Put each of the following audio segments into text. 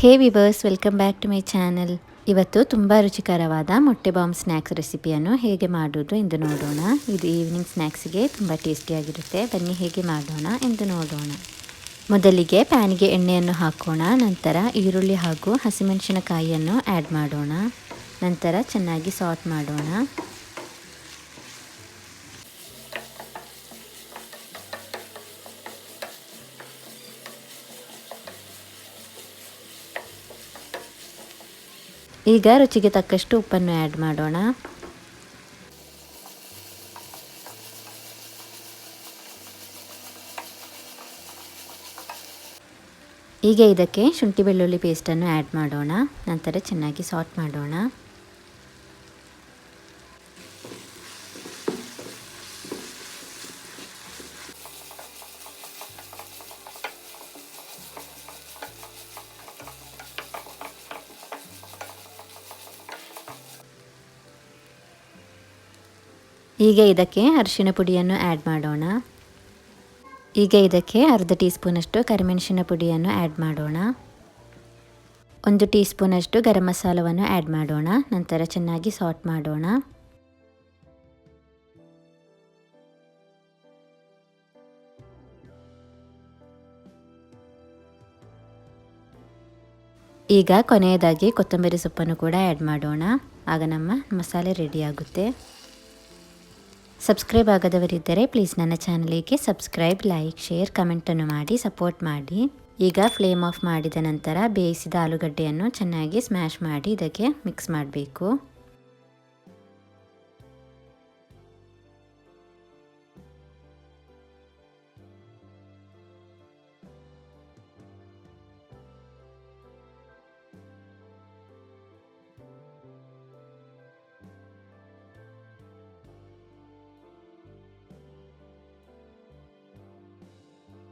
Hey viewers, welcome back to my channel. ಇವತ್ತು ತುಂಬ ರುಚಿಕರವಾದ ಮೊಟ್ಟೆ ಬಾಂಬ್ ಸ್ನ್ಯಾಕ್ಸ್ ರೆಸಿಪಿಯನ್ನು ಹೇಗೆ ಮಾಡೋದು ಎಂದು ನೋಡೋಣ. ಇದು ಈವ್ನಿಂಗ್ ಸ್ನ್ಯಾಕ್ಸ್ಗೆ ತುಂಬ ಟೇಸ್ಟಿಯಾಗಿರುತ್ತೆ. ಬನ್ನಿ ಹೇಗೆ ಮಾಡೋಣ ಎಂದು ನೋಡೋಣ. ಮೊದಲಿಗೆ ಪ್ಯಾನ್ಗೆ ಎಣ್ಣೆಯನ್ನು ಹಾಕೋಣ. ನಂತರ ಈರುಳ್ಳಿ ಹಾಗೂ ಹಸಿಮೆಣಸಿನಕಾಯಿಯನ್ನು ಆ್ಯಡ್ ಮಾಡೋಣ. ನಂತರ ಚೆನ್ನಾಗಿ ಸಾಟ್ ಮಾಡೋಣ. ಈಗ ರುಚಿಗೆ ತಕ್ಕಷ್ಟು ಉಪ್ಪನ್ನು ಆ್ಯಡ್ ಮಾಡೋಣ. ಈಗ ಇದಕ್ಕೆ ಶುಂಠಿ ಬೆಳ್ಳುಳ್ಳಿ ಪೇಸ್ಟನ್ನು ಆ್ಯಡ್ ಮಾಡೋಣ. ನಂತರ ಚೆನ್ನಾಗಿ ಸಾಟ್ ಮಾಡೋಣ. ಈಗ ಇದಕ್ಕೆ ಅರಿಶಿನ ಪುಡಿಯನ್ನು ಆ್ಯಡ್ ಮಾಡೋಣ. ಈಗ ಇದಕ್ಕೆ ಅರ್ಧ ಟೀ ಸ್ಪೂನಷ್ಟು ಕರಿಮೆಣಸಿನ ಪುಡಿಯನ್ನು ಆ್ಯಡ್ ಮಾಡೋಣ. ಒಂದು ಟೀ ಸ್ಪೂನಷ್ಟು ಗರಂ ಮಸಾಲವನ್ನು ಆ್ಯಡ್ ಮಾಡೋಣ. ನಂತರ ಚೆನ್ನಾಗಿ ಸಾಟ್ ಮಾಡೋಣ. ಈಗ ಕೊನೆಯದಾಗಿ ಕೊತ್ತಂಬರಿ ಸೊಪ್ಪನ್ನು ಕೂಡ ಆ್ಯಡ್ ಮಾಡೋಣ. ಆಗ ನಮ್ಮ ಮಸಾಲೆ ರೆಡಿಯಾಗುತ್ತೆ ಸಬ್ಸ್ಕ್ರೈಬ್ ಆಗದವರಿದ್ದರೆ ಪ್ಲೀಸ್ ನನ್ನ ಚಾನಲಿಗೆ ಸಬ್ಸ್ಕ್ರೈಬ್, ಲೈಕ್, ಶೇರ್ ಕಮೆಂಟನ್ನು ಮಾಡಿ, ಸಪೋರ್ಟ್ ಮಾಡಿ. ಈಗ ಫ್ಲೇಮ್ ಆಫ್ ಮಾಡಿದ ನಂತರ ಬೇಯಿಸಿದ ಆಲೂಗಡ್ಡೆಯನ್ನು ಚೆನ್ನಾಗಿ ಸ್ಮ್ಯಾಶ್ ಮಾಡಿ ಇದಕ್ಕೆ ಮಿಕ್ಸ್ ಮಾಡಬೇಕು.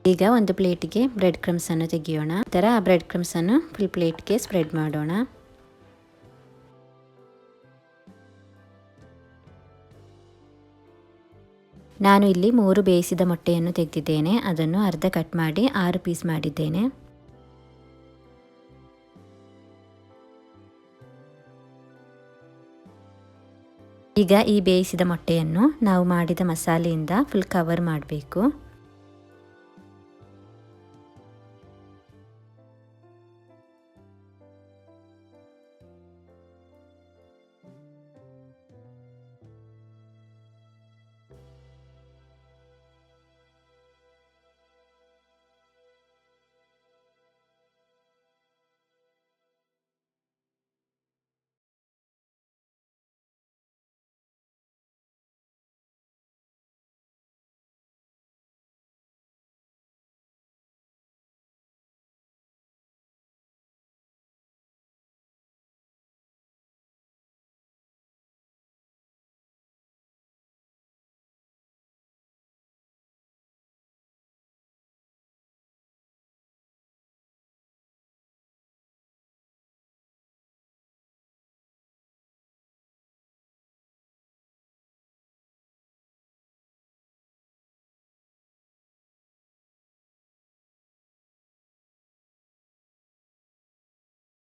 ಈಗ ಒಂದು ಪ್ಲೇಟಿಗೆ ಬ್ರೆಡ್ ಕ್ರಮ್ಸನ್ನು ತೆಗೆಯೋಣ. ಥರ ಆ ಬ್ರೆಡ್ ಕ್ರಮ್ಸ್ ಅನ್ನು ಫುಲ್ ಪ್ಲೇಟ್ಗೆ ಸ್ಪ್ರೆಡ್ ಮಾಡೋಣ. ನಾನು ಇಲ್ಲಿ ಮೂರು ಬೇಯಿಸಿದ ಮೊಟ್ಟೆಯನ್ನು ತೆಗೆದಿದ್ದೇನೆ. ಅದನ್ನು ಅರ್ಧ ಕಟ್ ಮಾಡಿ ಆರು ಪೀಸ್ ಮಾಡಿದ್ದೇನೆ. ಈಗ ಈ ಬೇಯಿಸಿದ ಮೊಟ್ಟೆಯನ್ನು ನಾವು ಮಾಡಿದ ಮಸಾಲೆಯಿಂದ ಫುಲ್ ಕವರ್ ಮಾಡಬೇಕು.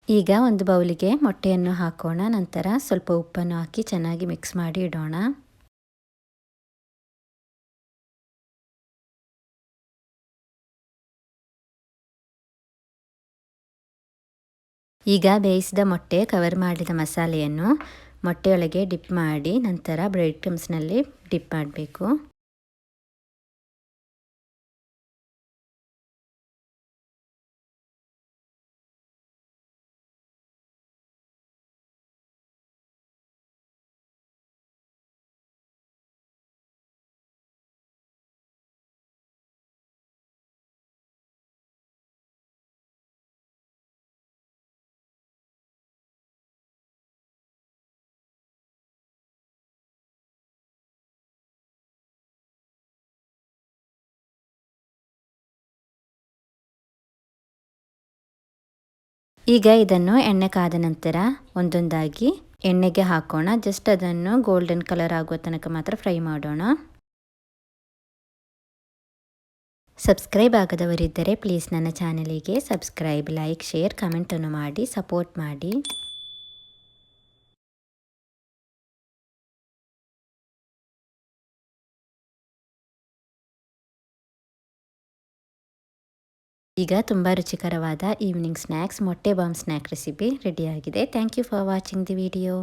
ಈಗ ಒಂದು ಬೌಲಿಗೆ ಮೊಟ್ಟೆಯನ್ನು ಹಾಕೋಣ. ನಂತರ ಸ್ವಲ್ಪ ಉಪ್ಪನ್ನು ಹಾಕಿ ಚೆನ್ನಾಗಿ ಮಿಕ್ಸ್ ಮಾಡಿ ಇಡೋಣ. ಈಗ ಬೇಯಿಸಿದ ಮೊಟ್ಟೆ ಕವರ್ ಮಾಡಿದ ಮಸಾಲೆಯನ್ನು ಮೊಟ್ಟೆಯೊಳಗೆ ಡಿಪ್ ಮಾಡಿ ನಂತರ ಬ್ರೆಡ್ ಕ್ರಮ್ಸ್ನಲ್ಲಿ ಡಿಪ್ ಮಾಡಬೇಕು. ಈಗ ಇದನ್ನು ಎಣ್ಣೆ ಕಾದ ನಂತರ ಒಂದೊಂದಾಗಿ ಎಣ್ಣೆಗೆ ಹಾಕೋಣ. ಜಸ್ಟ್ ಅದನ್ನು ಗೋಲ್ಡನ್ ಕಲರ್ ಆಗುವ ತನಕ ಮಾತ್ರ ಫ್ರೈ ಮಾಡೋಣ. ಸಬ್ಸ್ಕ್ರೈಬ್ ಆಗದವರಿದ್ದರೆ ಪ್ಲೀಸ್ ನನ್ನ ಚಾನಲಿಗೆ ಸಬ್ಸ್ಕ್ರೈಬ್ ಲೈಕ್ ಶೇರ್ ಕಮೆಂಟನ್ನು ಮಾಡಿ ಸಪೋರ್ಟ್ ಮಾಡಿ. ಈಗ ತುಂಬ ರುಚಿಕರವಾದ ಈವ್ನಿಂಗ್ ಸ್ನ್ಯಾಕ್ಸ್ ಮೊಟ್ಟೆ ಬಾಂಬ್ ಸ್ನ್ಯಾಕ್ ರೆಸಿಪಿ ರೆಡಿಯಾಗಿದೆ thank you for watching the video